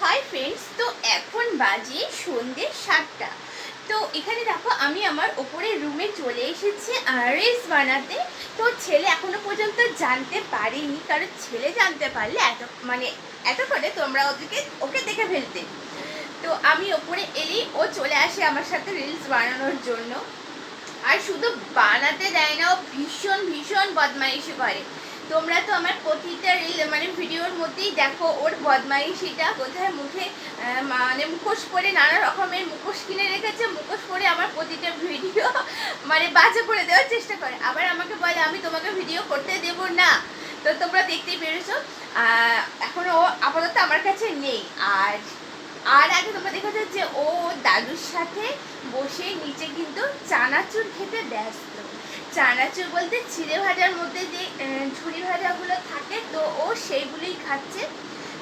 Hi friends তো এখন বাজে সন্ধে সাতটা। তো এখানে দেখো আমি আমার ওপরের রুমে চলে এসেছি রিলস বানাতে। তো ছেলে এখনও পর্যন্ত জানতে পারিনি, কারণ ছেলে জানতে পারলে এত মানে এত করে তোমরা ওদেরকে, ওকে দেখে ফেলতে। তো আমি ওপরে এলেই ও চলে আসে আমার সাথে রিলস বানানোর জন্য। আর শুধু বানাতে দেয় না, ও ভীষণ ভীষণ বদমাইশি করে। তোমরা তো আমার প্রতিটা রিল মানে ভিডিওর মধ্যেই দেখো ওর বদমাইশিটা। কোথায় মুখে মানে মুখোশ পরে নানা রকমের মুখোশ কিনে রেখেছে, মুখোশ পরে আমার প্রতিটা ভিডিও মানে বাজে করে দেওয়ার চেষ্টা করে। আবার আমাকে বলে, আমি তোমাকে ভিডিও করতে দেব না। তো তোমরা দেখতেই পেরেছ। এখন ও আপাতত আমার কাছে নেই। আর আর আগে তোমরা দেখেছ যে ও দাদুর সাথে বসে নিচে কিন্তু চানাচুর খেতে ব্যস্ত। চানাচুর বলতে চিড়ে ভাজার মধ্যে যে ঝুড়ি ভাজাগুলো থাকে, তো ও সেইগুলোই খাচ্ছে।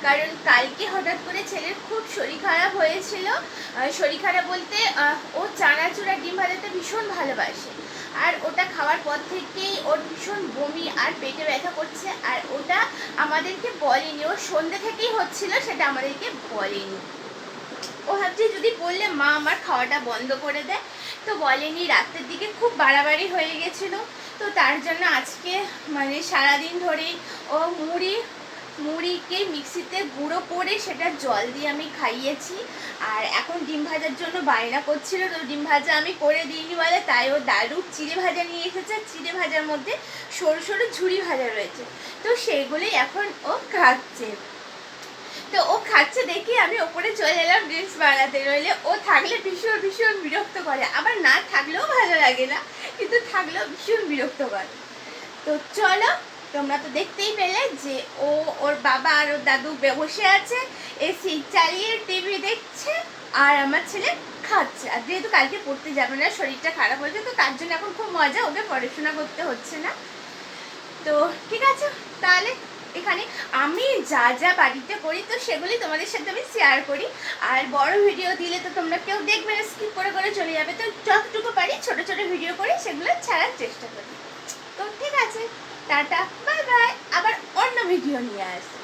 কারণ কালকে হঠাৎ করে ছেলের খুব শরীর খারাপ হয়েছিল। শরীর খারাপ বলতে ও চানাচুর আর ডিম ভাজাটা ভীষণ ভালোবাসে। আর ওটা খাওয়ার পর থেকেই ওর ভীষণ বমি আর পেটে ব্যথা করছে। আর ওটা আমাদেরকে বলেনি, ও সন্ধ্যে থেকেই হচ্ছিল, সেটা আমাদেরকে বলেনি। ও ভাবছে, যদি বললে মা আমার খাওয়াটা বন্ধ করে দেয় তো বলেনি, রাতের দিকে খুব বাড়াবাড়ি হয়ে গেছিল। তো তার জন্য আজকে মানে সারাদিন ধরেই ও মুড়ি, মুড়িকে মিক্সিতে গুঁড়ো করে সেটা জল দিয়ে আমি খাইয়েছি। আর এখন ডিম ভাজার জন্য বায়না করছিল, তো ডিম ভাজা আমি করে দিইনি বলে তাই ও দারু চিড়ে ভাজা নিয়ে এসেছে। চিড়ে ভাজার মধ্যে সরু সরু ঝুড়ি ভাজা রয়েছে। তো সেগুলোই এখন ও খাচ্ছে। তো ও খাচ্ছে দেখি আমি ওপরে চলে এলাম রিলস বানাতে। রইলে ও থাকলে ভীষণ ভীষণ বিরক্ত করে। আবার না থাকলেও ভালো লাগে না, কিন্তু থাকলেও ভীষণ বিরক্ত করে। তো চলো, তোমরা তো দেখতেই পেলে যে ও, ওর বাবা আর ওর দাদু বসে আছে এসি চালিয়ে টিভি দেখছে, আর আমার ছেলে খাচ্ছে। আর যেহেতু কালকে পড়তে যাবে না, শরীরটা খারাপ হয়েছে, তো তার জন্য এখন খুব মজা, ওকে পড়াশোনা করতে হচ্ছে না। তো ঠিক আছে আমি যা যা বাড়িতে করি, তো সেগুলি তোমাদের সাথে আমি শেয়ার করি। আর বড় ভিডিও দিলে তো তোমরা কেউ দেখবে না স্কিপ করে করে চলে যাবে। তো যতটুকু পারি ছোট ছোট ভিডিও করে সেগুলো ছাড়ার চেষ্টা করি। তো ঠিক আছে, টাটা বাই বাই আবার অন্য ভিডিও নিয়ে আসব।